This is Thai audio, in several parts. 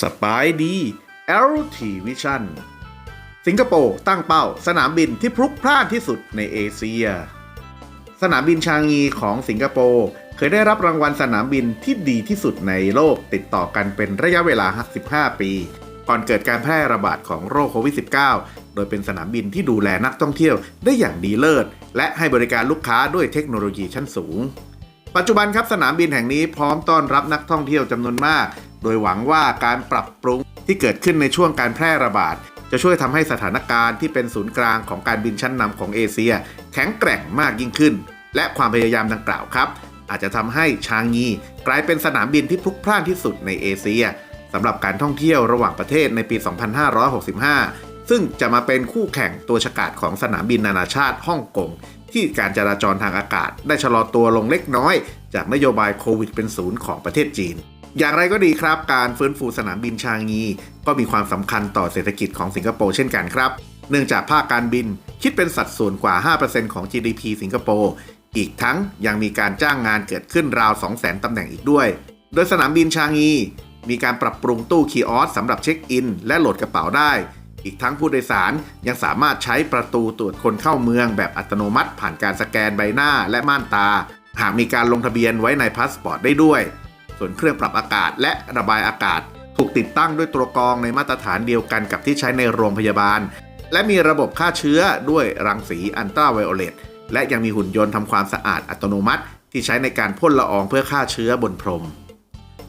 สปายดีเอลทีวิชั่นสิงคโปร์ตั้งเป้า สนามบินที่พลุกพล่านที่สุดในเอเชีย สนามบินชางงีของสิงคโปร์เคยได้รับรางวัลสนามบินที่ดีที่สุดในโลกติดต่อกันเป็นระยะเวลา 15 ปี ก่อนเกิดการแพร่ระบาดของโรคโควิด -19 โดยเป็นสนามบินที่ดูแลนักท่องเที่ยวได้อย่างดีเลิศ และให้บริการลูกค้าด้วยเทคโนโลยีชั้นสูง ปัจจุบันครับสนามบินแห่งนี้พร้อมต้อนรับนักท่องเที่ยวจำนวนมาก โดยหวังว่าการปรับปรุงที่เกิดขึ้นในช่วงการแพร่ระบาด จะช่วยทำให้สถานการณ์ที่เป็นศูนย์กลางของการบินชั้นนำของเอเชีย แข็งแกร่งมากยิ่งขึ้น และความพยายามดังกล่าวครับ อาจจะทำให้ชางงีกลายเป็นสนามบินที่พลุกพล่านที่สุดในเอเชีย สำหรับการท่องเที่ยวระหว่างประเทศในปี 2565 ซึ่งจะมาเป็นคู่แข่งตัวฉกาจของสนามบินนานาชาติฮ่องกงที่การจราจรทางอากาศ ได้ชะลอตัวลงเล็กน้อย จากนโยบายโควิดเป็นศูนย์ของประเทศจีน อย่างไรก็ดีครับ การฟื้นฟูสนามบินชางงี ก็มีความสำคัญต่อเศรษฐกิจของสิงคโปร์เช่นกันครับ เนื่องจากภาคการบินคิดเป็นสัดส่วนกว่า 5%ของ GDP สิงคโปร์ อีกทั้งยังมีการจ้างงานเกิดขึ้นราว 200,000ตำแหน่งอีกด้วย โดยสนามบินชางงี มีการปรับปรุงตู้คีออสสำหรับเช็คอิน และโหลดกระเป๋าได้ อีกทั้งผู้โดยสารยังสามารถใช้ประตูตรวจคนเข้าเมืองแบบอัตโนมัติ ผ่านการสแกนใบหน้าและม่านตา หากมีการลงทะเบียนไว้ในพาสปอร์ตได้ด้วย ส่วนเครื่องปรับอากาศและระบายอากาศ ถูกติดตั้งด้วยตัวกรองในมาตรฐานเดียวกันกับที่ใช้ในโรงพยาบาล และมีระบบฆ่าเชื้อด้วยรังสีอันตราไวโอเลตและยังมีหุ่นยนต์ทำความสะอาดอัตโนมัติ ที่ใช้ในการพ่นละอองเพื่อฆ่าเชื้อบนพรม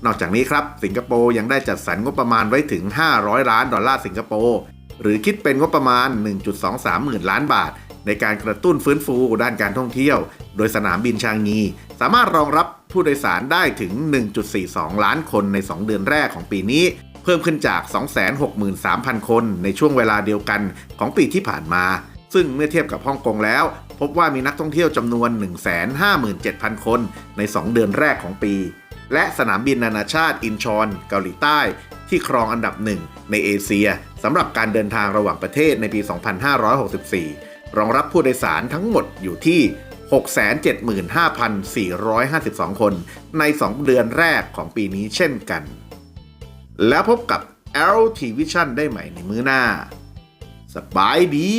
นอกจากนี้ครับสิงคโปร์ยังได้จัดสรรงบประมาณไว้ถึง 500 ล้านดอลลาร์สิงคโปร์หรือคิดเป็นงบประมาณ 1.23 หมื่นล้านบาท ในการกระตุ้นฟื้นฟูด้านการท่องเที่ยว โดยสนามบินชางงี สามารถรองรับผู้โดยสารได้ถึง 1.42 ล้านคนใน 2 เดือนแรกของปีนี้ เพิ่มขึ้นจาก 263,000 คนในช่วงเวลาเดียวกันของปีที่ผ่านมา ซึ่งเมื่อเทียบกับฮ่องกงแล้ว พบว่ามีนักท่องเที่ยวจำนวน 157,000 คนใน 2 เดือนแรกของปี และสนามบินนานาชาติอินชอนเกาหลีใต้ ที่ครองอันดับหนึ่งในเอเชียสำหรับการเดินทางระหว่างประเทศในปี 2564 รองรับผู้โดยสารทั้งหมดอยู่ที่ 675,452 คน ใน 2 เดือนแรกของปีนี้เช่นกัน แล้วพบกับ LT Vision ได้ใหม่ในมื้อหน้า สบายดี